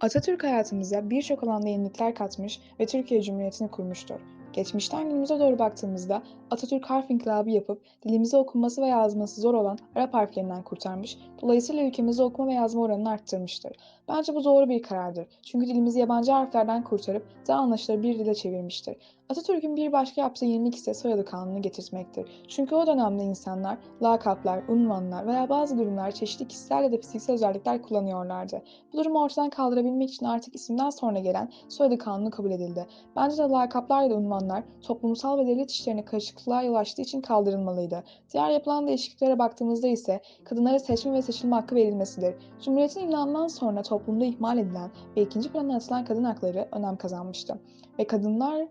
Atatürk hayatımıza birçok alanda yenilikler katmış ve Türkiye Cumhuriyeti'ni kurmuştur. Geçmişten günümüze doğru baktığımızda Atatürk harf inkılabı yapıp dilimize okunması ve yazması zor olan Arap harflerinden kurtarmış, dolayısıyla ülkemizde okuma ve yazma oranını arttırmıştır. Bence bu doğru bir karardır. Çünkü dilimizi yabancı harflerden kurtarıp daha anlaşılır bir dile çevirmiştir. Atatürk'ün bir başka yaptığı yenilik ise soyadı kanunu getirtmektir. Çünkü o dönemde insanlar lakaplar, unvanlar veya bazı durumlar çeşitli kişisel ya da fiziksel özellikler kullanıyorlardı. Bu durumu ortadan kaldırabilmek için artık isimden sonra gelen soyadı kanunu kabul edildi. Bence de lakaplar ya da unvanlar toplumsal ve devlet işlerine karışıklığa yol açtığı için kaldırılmalıydı. Diğer yapılan değişikliklere baktığımızda ise kadınlara seçme ve seçilme hakkı verilmesidir. Cumhuriyetin ilanından sonra toplumda ihmal edilen ve ikinci plana atılan kadın hakları önem kazanmıştı. Ve kadınlar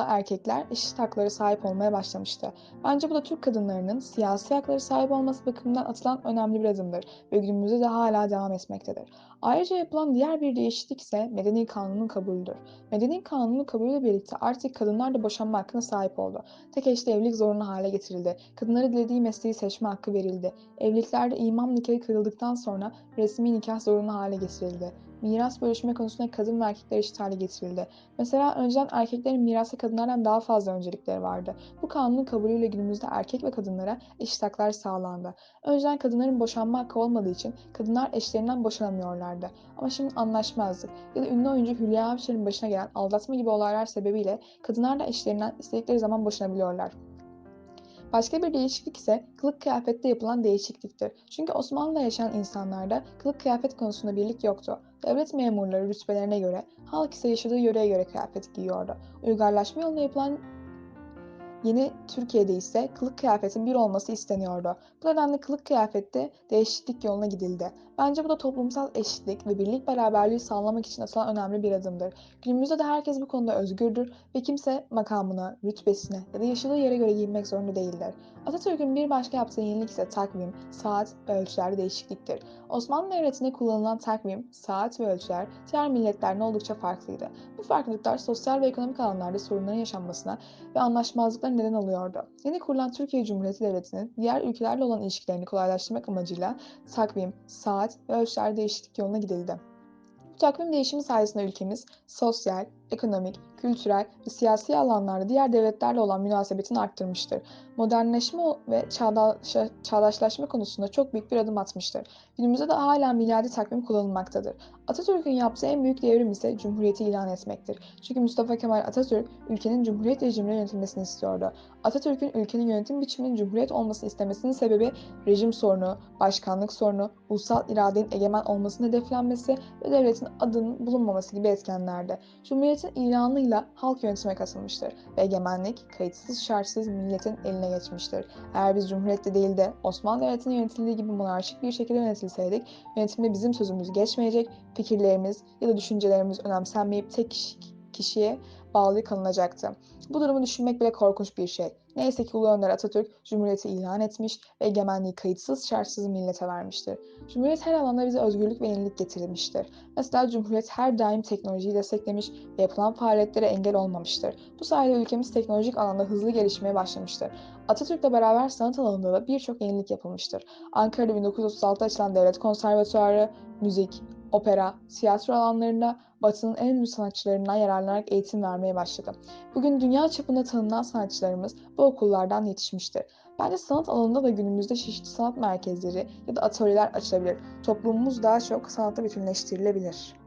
erkekler eşit haklara sahip olmaya başlamıştı. Bence bu da Türk kadınlarının siyasi hakları sahip olması bakımından atılan önemli bir adımdır ve günümüzde de hala devam etmektedir. Ayrıca yapılan diğer bir değişiklik ise Medeni Kanun'un kabulüdür. Medeni Kanun'un kabulüyle birlikte artık kadınlar da boşanma hakkına sahip oldu. Tek eşli evlilik zorunlu hale getirildi. Kadınlara dilediği mesleği seçme hakkı verildi. Evliliklerde imam nikahı kırıldıktan sonra resmi nikah zorunlu hale getirildi miras bölüşme konusunda kadın ve erkekler eşit hale getirildi. Mesela önceden erkeklerin mirasta kadınlardan daha fazla öncelikleri vardı. Bu kanunun kabulüyle günümüzde erkek ve kadınlara eşit haklar sağlandı. Önceden kadınların boşanma hakkı olmadığı için kadınlar eşlerinden boşanamıyorlardı. Ama şimdi anlaşmazlık ya da ünlü oyuncu Hülya Avşar'ın başına gelen aldatma gibi olaylar sebebiyle kadınlar da eşlerinden istedikleri zaman boşanabiliyorlar. Başka bir değişiklik ise kılık kıyafette yapılan değişikliktir. Çünkü Osmanlı'da yaşayan insanlarda kılık kıyafet konusunda birlik yoktu. Devlet memurları rütbelerine göre, halk ise yaşadığı yöreye göre kıyafet giyiyordu. Uygarlaşma yolunda yapılan Yeni Türkiye'de ise kılık kıyafetin bir olması isteniyordu. Bu nedenle kılık kıyafette değişiklik yoluna gidildi. Bence bu da toplumsal eşitlik ve birlik beraberliği sağlamak için atılan önemli bir adımdır. Günümüzde de herkes bu konuda özgürdür ve kimse makamına, rütbesine ya da yaşadığı yere göre giyinmek zorunda değildir. Atatürk'ün bir başka yaptığı yenilik ise takvim, saat ve ölçülerde değişikliktir. Osmanlı Devleti'nde kullanılan takvim, saat ve ölçüler diğer milletlerden oldukça farklıydı. Bu farklılıklar sosyal ve ekonomik alanlarda sorunların yaşanmasına ve anlaşmazlıklara neden oluyordu. Yeni kurulan Türkiye Cumhuriyeti Devleti'nin diğer ülkelerle olan ilişkilerini kolaylaştırmak amacıyla takvim, saat ve ölçüler değişiklik yoluna gidildi. Bu takvim değişimi sayesinde ülkemiz sosyal, ekonomik, kültürel ve siyasi alanlarda diğer devletlerle olan münasebetini arttırmıştır. Modernleşme ve çağdaşlaşma konusunda çok büyük bir adım atmıştır. Günümüzde de hala miladi takvim kullanılmaktadır. Atatürk'ün yaptığı en büyük devrim ise Cumhuriyeti ilan etmektir. Çünkü Mustafa Kemal Atatürk ülkenin Cumhuriyet rejimine yönetilmesini istiyordu. Atatürk'ün ülkenin yönetim biçiminin Cumhuriyet olmasını istemesinin sebebi rejim sorunu, başkanlık sorunu, ulusal iradenin egemen olmasının hedeflenmesi ve devletin adının bulunmaması gibi etkenlerdi. Cumhuriyetin ilanıyla halk yönetime katılmıştır ve egemenlik kayıtsız şartsız milletin eline geçmiştir. Eğer biz Cumhuriyette değil de Osmanlı Devleti'nin yönetildiği gibi monarşik bir şekilde yönetilseydik yönetimde bizim sözümüz geçmeyecek, fikirlerimiz ya da düşüncelerimiz önemsenmeyip tek kişi, kişiye bağlı kalınacaktı. Bu durumu düşünmek bile korkunç bir şey. Neyse ki Ulu Önder Atatürk Cumhuriyeti ilan etmiş ve egemenliği kayıtsız şartsız millete vermiştir. Cumhuriyet her alanda bize özgürlük ve yenilik getirmiştir. Mesela Cumhuriyet her daim teknolojiyi desteklemiş ve yapılan faaliyetlere engel olmamıştır. Bu sayede ülkemiz teknolojik alanda hızlı gelişmeye başlamıştır. Atatürk'le beraber sanat alanında da birçok yenilik yapılmıştır. Ankara'da 1936'da açılan Devlet Konservatuarı, müzik, opera, tiyatro alanlarında Batı'nın en ünlü sanatçılarından yararlanarak eğitim vermeye başladı. Bugün dünya çapında tanınan sanatçılarımız bu okullardan yetişmiştir. Bence sanat alanında da günümüzde çeşitli sanat merkezleri ya da atölyeler açılabilir. Toplumumuz daha çok sanatla bütünleştirilebilir.